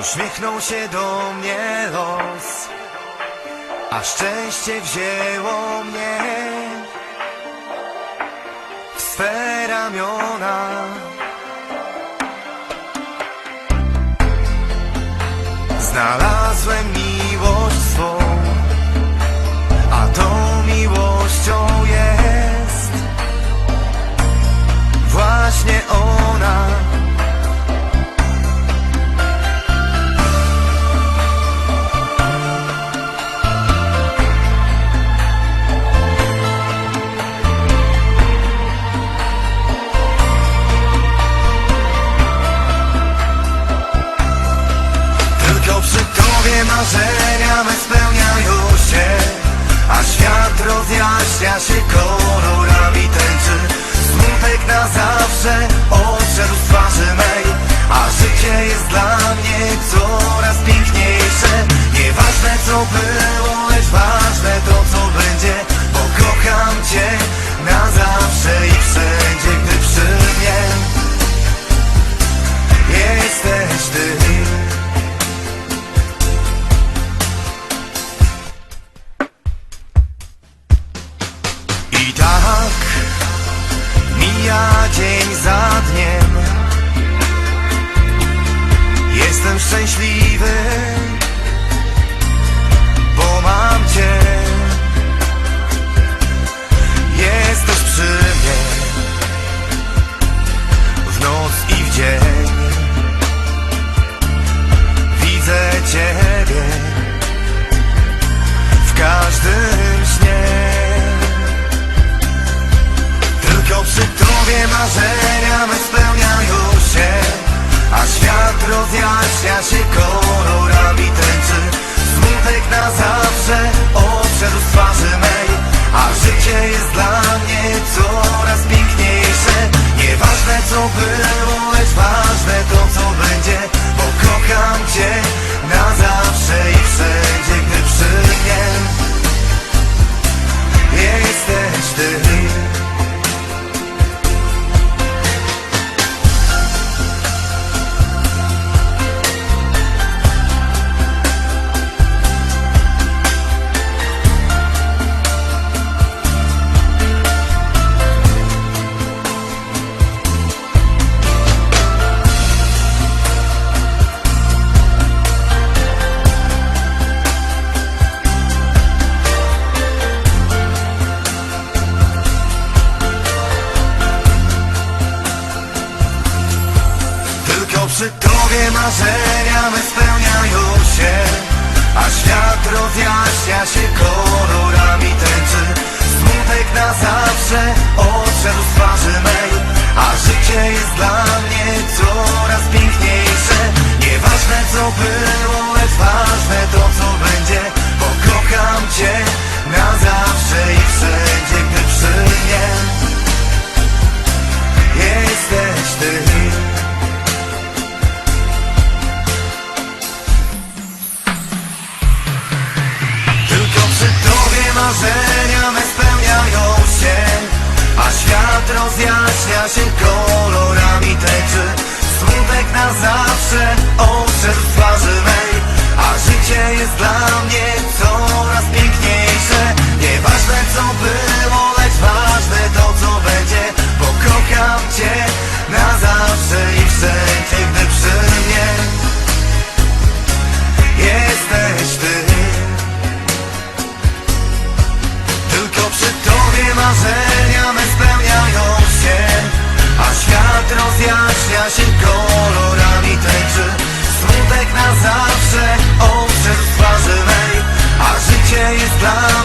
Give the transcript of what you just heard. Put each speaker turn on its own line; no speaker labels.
Uśmiechnął się do mnie los A szczęście wzięło mnie W swe ramiona. Znalazłem miłość swą A tą miłością jest Właśnie ona tobie marzenia me spełniają się A świat rozjaśnia się kolorami tęczy. Smutek na zawsze odszedł z twarzy mej A życie jest dla mnie coraz piękniejsze. Nieważne co było, lecz ważne to co będzie Bo kocham cię na zawsze i wszędzie Gdy przy mnie jesteś ty Jestem szczęśliwy, bo mam Cię. Jesteś przy mnie w noc i w dzień. Widzę Ciebie w każdym śnie. Tylko przy tobie marzenia rozjaśnia Tobie marzenia me spełniają się A świat rozjaśnia się kolorami tęczy. Smutek na zawsze odszedł z twarzy mej A życie jest dla mnie coraz piękniejsze. Nieważne co było, lecz ważne to na zawsze odszedł twarzy mej. A życie jest dla mnie coraz piękniejsze. Nieważne co było, lecz ważne to co będzie. Bo kocham Cię na zawsze i wszędzie Gdy przy mnie jesteś Ty. Tylko przy Tobie marzenia me spełniają się. A świat rozjaśnia się Smutek na zawsze odszedł z twarzy mej. A życie jest dla